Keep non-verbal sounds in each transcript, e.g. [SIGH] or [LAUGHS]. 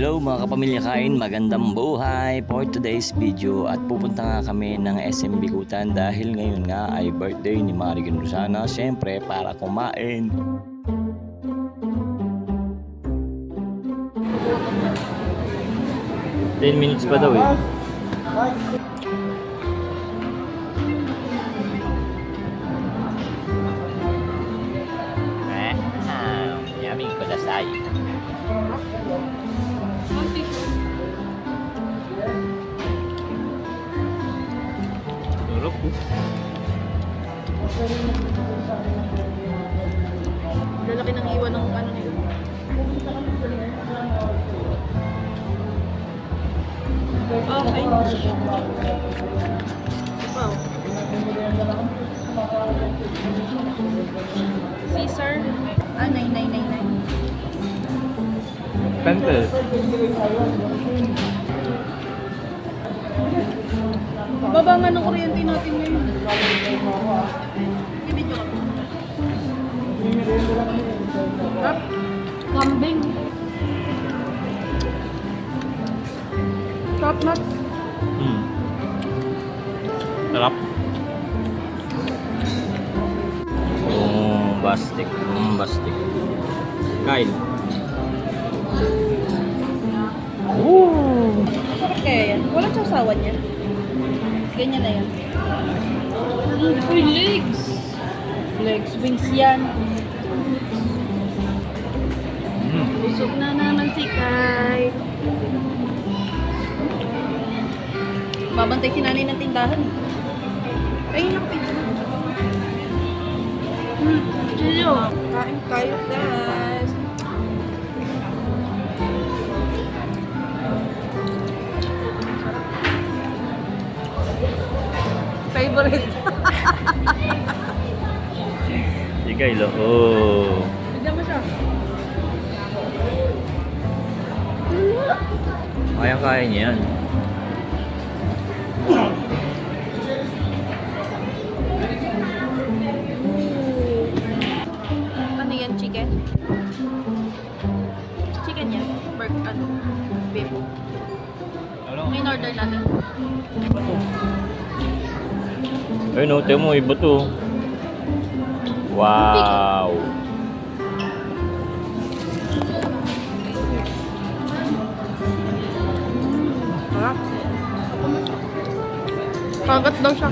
Hello mga kapamilya kain, magandang buhay for today's video at pupunta nga kami ng SM Bikutan dahil ngayon nga ay birthday ni Marigan Rosana syempre para kumain. Ten minutes pa daw eh. Ah, yummy kudasai. Lalaki ng iwan ng ano nila. Okay. Wow. Caesar. Ah, 9999. Pencil. Baba nga ng kuryente natin ngayon. Ibidyo ka. Up. Kambing. Top nut. Hmm. Sarap. Bastik. Mm, bastik. Kain. Woo! Sarap kaya yan. Walang sausawan yan. Ganyan na yan. Mm, uy, legs. Legs, wings yan. Mm. Busog na naman si Kai. Babantay si nanay ng tindahan. Ayun lang, pizza. Hmm. Kain tayo, guys. Favorite. Si Kyle, oh. Bigyan mo siya. Kaya-kaya niya yan. Ano yan, chicken? Chicken yan? Burg, ano? Beef. Ano? May order natin. Ay, no, tiyo mo, iba to. Wow! Sarap. Kagat daw siya.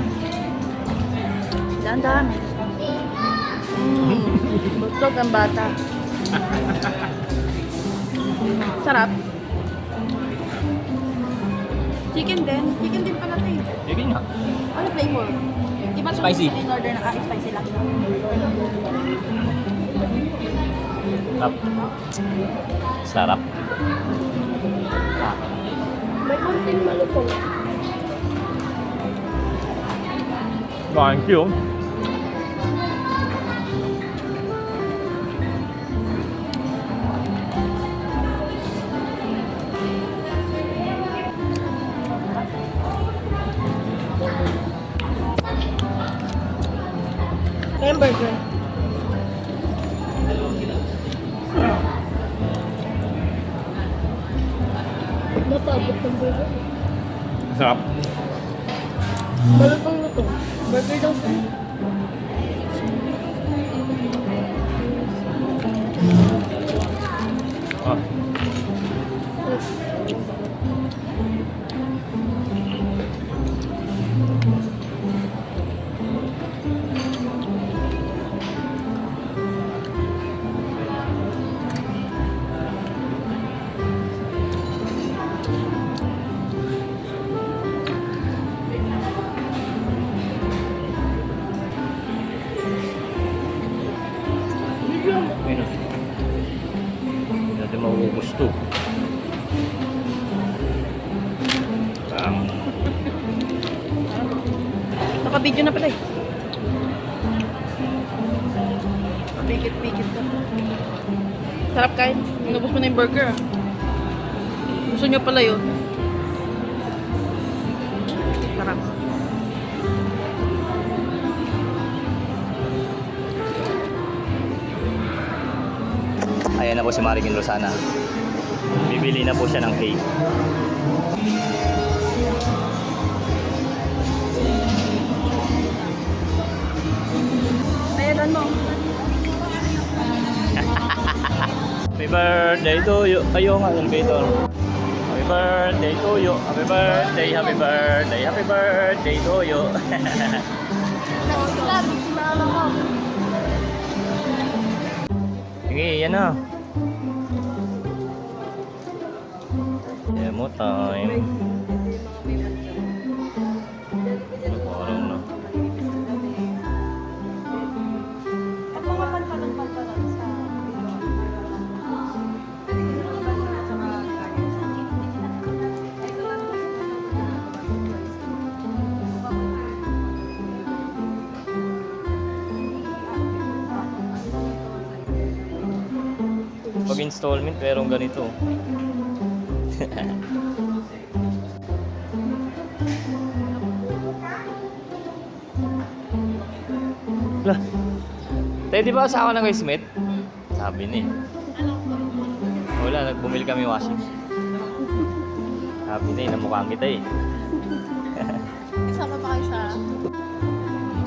Dahan-dahan. Mm. [LAUGHS] Busog ang bata. Sarap. Chicken din. Chicken din pala eh. Sige nga. Ano flavor? Iba ito Spicy. in order na ah, spicy lang. Sarap. Sarap. Ah. May konting malutong. Thank you. Hamburger. Napabot ng burger. Sarap. Malutong lutong. Burger daw siya. Mauubos to. Ang Naka-video na pala eh. Pikit-pikit ka. Sarap kain. Inubos mo na yung burger. ah. Gusto nyo pala yun. Sarap. Ayan na po si Marikin Rosana. Bibili na po siya ng cake. Meron mo. Happy birthday to you. Kayo nga, elevator. Happy birthday to you. Happy birthday, happy birthday, happy birthday to you. Sige, yan na. Demo time. Na. At mga pantalon-pantalon sa... Pag installment, merong ganito. Lah. Tayo di ba asawa ng kay Smith? Sabi ni. Wala, nagbumili kami washing. Sabi ni, namukhang kita eh. Kasama pa kayo sa...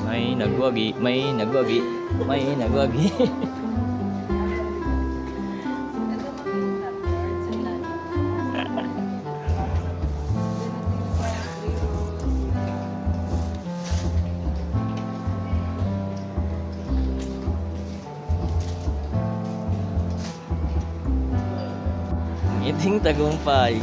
May nagwagi, may nagwagi, may nagwagi. [LAUGHS] Ngiting tagumpay.